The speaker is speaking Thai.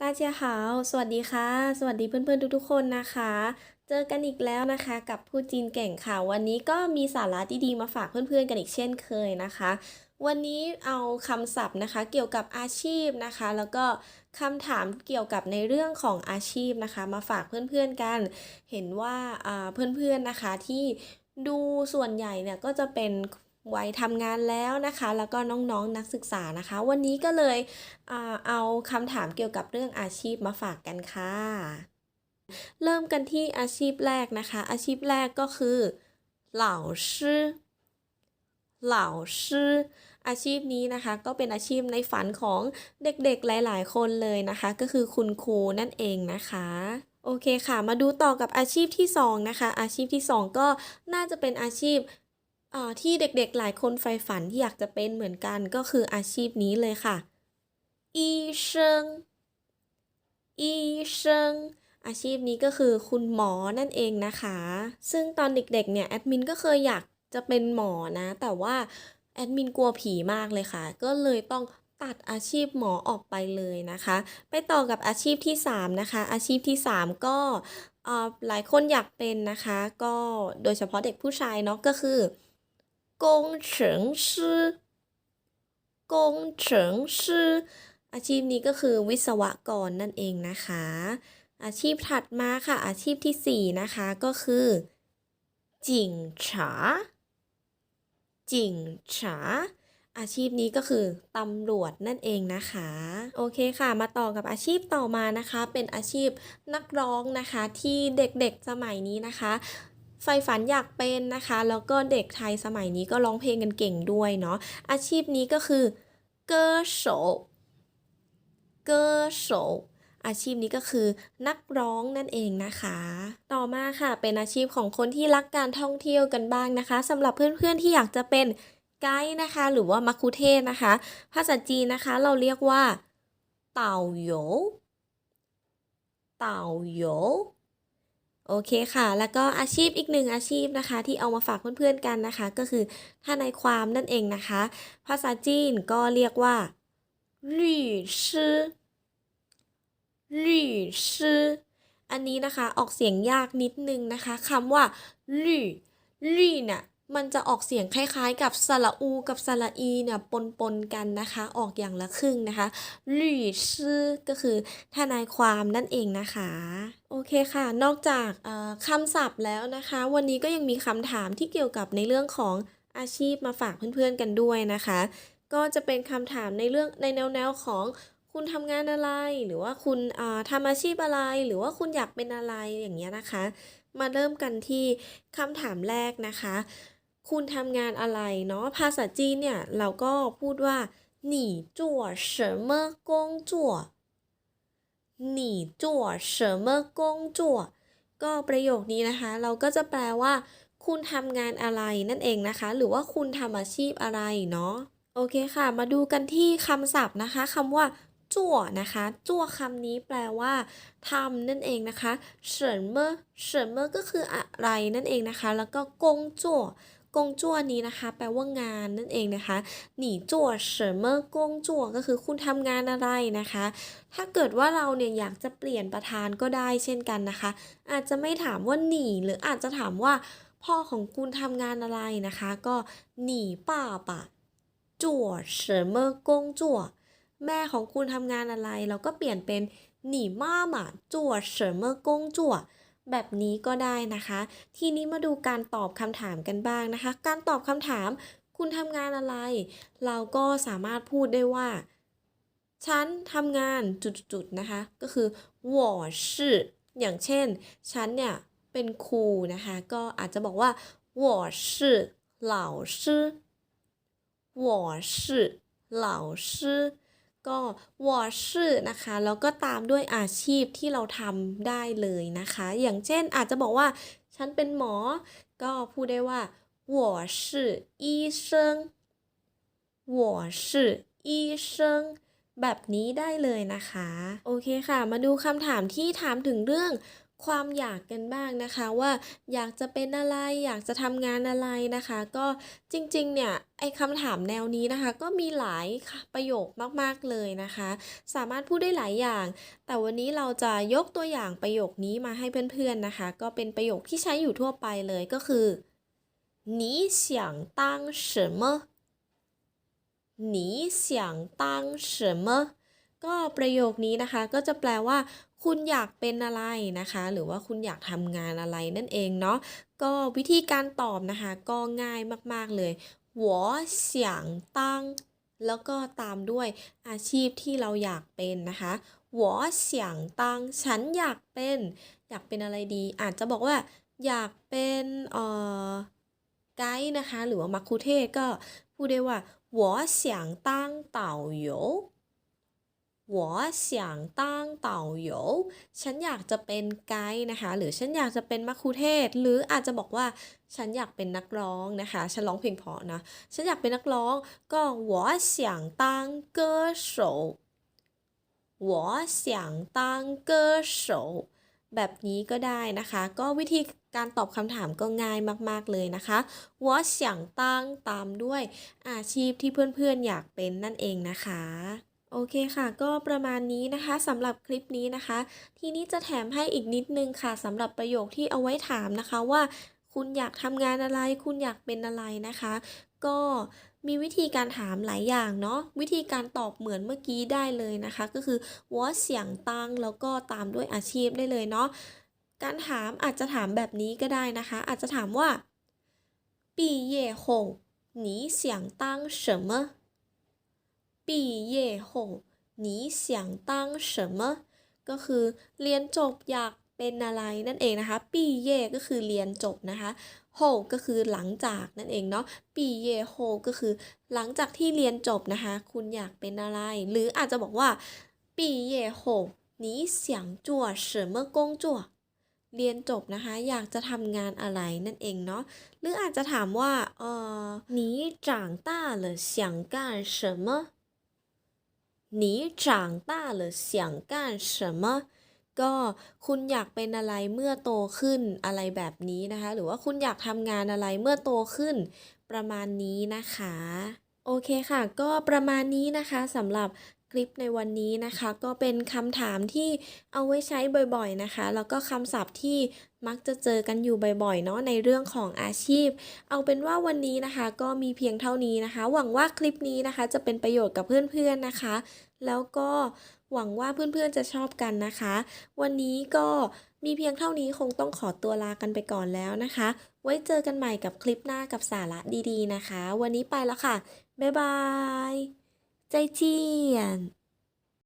ตาเชียาสวัสดีค่ะ สวัสดีเพื่อนๆทุกๆคนนะคะ เจอกันอีกแล้วนะคะกับผู้จีนเก่งค่ะ วันนี้ก็มีสาระที่ดีมาฝากเพื่อนๆกันอีกเช่นเคยนะคะ วันนี้เอาคำศัพท์นะคะ เกี่ยวกับอาชีพนะคะ แล้วก็คำถามเกี่ยวกับในเรื่องของอาชีพนะคะ มาฝากเพื่อนๆกัน เห็นว่าเพื่อนๆนะคะที่ดูส่วนใหญ่เนี่ยก็จะเป็น วัยทำงานแล้วนะคะ แล้วก็น้องๆนักศึกษานะคะ วันนี้ก็เลยเอาคำถามเกี่ยวกับเรื่องอาชีพมาฝากกันค่ะ เริ่มกันที่อาชีพแรกนะคะ อาชีพแรกก็คือเหล่าชื่อเหล่าชื่ออาชีพนี้นะคะ ก็เป็นอาชีพในฝันของเด็กๆหลาย ๆ คนเลยนะคะ ก็คือคุณครูนั่นเองนะคะโอเคค่ะ มาดูต่อกับอาชีพที่สองนะคะ อาชีพที่สองก็น่าจะเป็นอาชีพ ที่เด็กๆหลายคนใฝ่ฝันที่อยากจะเป็นเหมือนกันก็คืออาชีพนี้เลยค่ะอีเชิงอีเชิงอาชีพนี้ก็คือคุณหมอนั่นเองนะคะ ซึ่งตอนเด็กๆเนี่ยแอดมินก็เคยอยากจะเป็นหมอนะ แต่ว่าแอดมินกลัวผีมากเลยค่ะ ก็เลยต้องตัดอาชีพหมอออกไปเลยนะคะ ไปต่อกับอาชีพที่สามนะคะ อาชีพที่สามก็อ่อหลายคนอยากเป็นนะคะ ก็โดยเฉพาะเด็กผู้ชายเนาะก็คือ 工程师工程师อาชีพนี้ก็คือวิศวกรนั่นเองนะคะ อาชีพถัดมาค่ะ อาชีพที่สี่นะคะก็คือจิงฉาจิงฉาอาชีพนี้ก็คือตำรวจนั่นเองนะคะ โอเคค่ะ มาต่อกับอาชีพต่อมานะคะ เป็นอาชีพนักร้องนะคะที่เด็กๆสมัยนี้นะคะ ไฟฝันอยากเป็นนะคะ แล้วก็เด็กไทยสมัยนี้ก็ร้องเพลงกันเก่งด้วยเนาะอาชีพนี้ก็คือเกอร์โฉบเกอร์โฉบอาชีพนี้ก็คือนักร้องนั่นเองนะคะ ต่อมาค่ะเป็นอาชีพของคนที่รักการท่องเที่ยวกันบ้างนะคะ สำหรับเพื่อนๆที่อยากจะเป็นไกด์นะคะ หรือว่ามัคคุเทศนะคะ ภาษาจีนนะคะเราเรียกว่า เต่าโยเต่าโย โอเคค่ะ แล้วก็อาชีพอีกหนึ่งอาชีพนะคะ ที่เอามาฝากเพื่อนๆกันนะคะ ก็คือทนายความนั่นเองนะคะ ภาษาจีนก็เรียกว่า律师律师อันนี้นะคะออกเสียงยากนิดนึงนะคะคำว่าลี่ลี่เนี่ย มันจะออกเสียงคล้ายๆ กับสระอู กับสระอีเนี่ยปนๆกันนะคะ ออกอย่างละครึ่งนะคะลี่ชื่อก็คือทนายความนั่นเองนะคะ โอเคค่ะ นอกจากคำศัพท์แล้วนะคะ วันนี้ก็ยังมีคำถามที่เกี่ยวกับในเรื่องของอาชีพมาฝากเพื่อนๆกันด้วยนะคะ ก็จะเป็นคำถามในเรื่องในแนวๆของคุณทำงานอะไรหรือว่าคุณอ่าทำอาชีพอะไร หรือว่าคุณอยากเป็นอะไรอย่างเงี้ยนะคะ มาเริ่มกันที่คำถามแรกนะคะ คุณทำงานอะไรเนาะ ภาษาจีนเนี่ยเราก็พูดว่า你做什么工作你做什么工作ก็ประโยคนี้นะคะ เราก็จะแปลว่า คุณทำงานอะไรนั่นเองนะคะ หรือว่าคุณทำอาชีพอะไรเนาะ โอเคค่ะ มาดูกันที่คำศัพท์นะคะคำว่าจั่วนะคะจั่วคำนี้แปลว่าทำนั่นเองนะคะเฉินเมื่อเฉินเมื่อก็คืออะไรนั่นเองนะคะ แล้วก็กงจั่ว กงจั่วนี้นะคะ แปลว่างานนั่นเองนะคะหนีจั่วเฉิมมอกงจั่วก็คือคุณทำงานอะไรนะคะ ถ้าเกิดว่าเราเนี่ยอยากจะเปลี่ยนประธานก็ได้เช่นกันนะคะ อาจจะไม่ถามว่าหนีหรืออาจจะถามว่าพ่อของคุณทำงานอะไรนะคะ ก็หนีป้าปะจั่วเฉิมมอกงจั่วแม่ของคุณทำงานอะไร เราก็เปลี่ยนเป็นหนีม่าหมาจั่วเฉิมมอกงจั่ว แบบนี้ก็ได้นะคะ ทีนี้มาดูการตอบคำถามกันบ้างนะคะ การตอบคำถาม คุณทำงานอะไร เราก็สามารถพูดได้ว่า ฉันทำงานจุดๆๆนะคะ ก็คือ我是อย่างเช่น ฉันเนี่ยเป็นครูนะคะ ก็อาจจะบอกว่า我是老师我是老师 ก็我是นะคะ แล้วก็ตามด้วยอาชีพที่เราทำได้เลยนะคะ อย่างเช่นอาจจะบอกว่า ฉันเป็นหมอ ก็พูดได้ว่า我是医生我是医生แบบนี้ได้เลยนะคะ โอเคค่ะ มาดูคำถามที่ถามถึงเรื่อง ความอยากกันบ้างนะคะว่า อยากจะเป็นอะไร อยากจะทำงานอะไรนะคะ ก็จริงๆ เนี่ย ไอ้คำถามแนวนี้นะคะ ก็มีหลายคประโยคมากๆ เลยนะคะ สามารถพูดได้หลายอย่าง แต่วันนี้เราจะยกตัวอย่างประโยคนี้มาให้เพื่อนๆ นะคะ ก็เป็นประโยคที่ใช้อยู่ทั่วไปเลยก็คือ你想当什么你想当什么 ก็ประโยคนี้นะคะก็จะแปลว่า คุณอยากเป็นอะไรนะคะ หรือว่าคุณอยากทำงานอะไรนั่นเองเนาะก็วิธีการตอบนะคะ ก็ง่ายมากๆเลยหัวเสียงตั้งแล้วก็ตามด้วยอาชีพที่เราอยากเป็นนะคะหัวเสียงตั้งฉันอยากเป็น อยากเป็นอะไรดี อาจจะบอกว่า อยากเป็นเอ่อไกด์นะคะ หรือว่ามักคุเทศก็พูดได้ว่าหัวเสียงตั้งเต่าโย 我想当导游ฉันอยากจะเป็นไกด์นะคะ หรือฉันอยากจะเป็นมัคคุเทศก์หรืออาจจะบอกว่า ฉันอยากเป็นนักร้องนะคะ ฉันร้องเพลงเพราะนะ ฉันอยากเป็นนักร้อง ก็我想当歌手我想当歌手แบบนี้ก็ได้นะคะ ก็วิธีการตอบคำถามก็ง่ายมาก ๆ เลยนะคะ我想当ตามด้วยอาชีพที่เพื่อนๆ อยากเป็นนั่นเองนะคะ โอเคค่ะ ก็ประมาณนี้นะคะสำหรับคลิปนี้นะคะ ทีนี้จะแถมให้อีกนิดนึงค่ะสำหรับประโยคที่เอาไว้ถามนะคะว่า คุณอยากทำงานอะไร คุณอยากเป็นอะไรนะคะ ก็มีวิธีการถามหลายอย่างเนาะวิธีการตอบเหมือนเมื่อกี้ได้เลยนะคะ ก็คือ我想当แล้วก็ตามด้วยอาชีพได้เลยเนาะการถามอาจจะถามแบบนี้ก็ได้นะคะ อาจจะถามว่า毕业后你想当什么 毕业后你想当什么ก็คือเรียนจบอยากเป็นอะไรนั่นเองนะคะปีเย่ก็คือเรียนจบนะคะโฮก็คือหลังจากนั่นเองเนาะปีเย่โฮก็คือ หลังจากที่เรียนจบนะคะ คุณอยากเป็นอะไร หรืออาจจะบอกว่าปีเย่โฮ你想做什么工作เรียนจบนะคะ อยากจะทำงานอะไรนั่นเองเนาะหรืออาจจะถามว่าเออ你长大了想干什么 หนีจางตาหรือเสียงก้าน什么ก็คุณอยากเป็นอะไรเมื่อโตขึ้นอะไรแบบนี้นะคะ หรือว่าคุณอยากทำงานอะไรเมื่อโตขึ้น ประมาณนี้นะคะ โอเคค่ะ ก็ประมาณนี้นะคะสำหรับคลิปในวันนี้นะคะ ก็เป็นคำถามที่เอาไว้ใช้บ่อยๆนะคะ แล้วก็คำศัพท์ที่มักจะเจอกันอยู่บ่อยๆเนาะในเรื่องของอาชีพ เอาเป็นว่าวันนี้นะคะ ก็มีเพียงเท่านี้นะคะ หวังว่าคลิปนี้นะคะ จะเป็นประโยชน์กับเพื่อนๆนะคะ แล้วก็หวังว่าเพื่อนๆจะชอบกันนะคะ วันนี้ก็มีเพียงเท่านี้คงต้องขอตัวลากันไปก่อนแล้วนะคะ ไว้เจอกันใหม่กับคลิปหน้ากับสาระดีๆนะคะ วันนี้ไปแล้วค่ะ บ๊ายบาย ใจเจียน。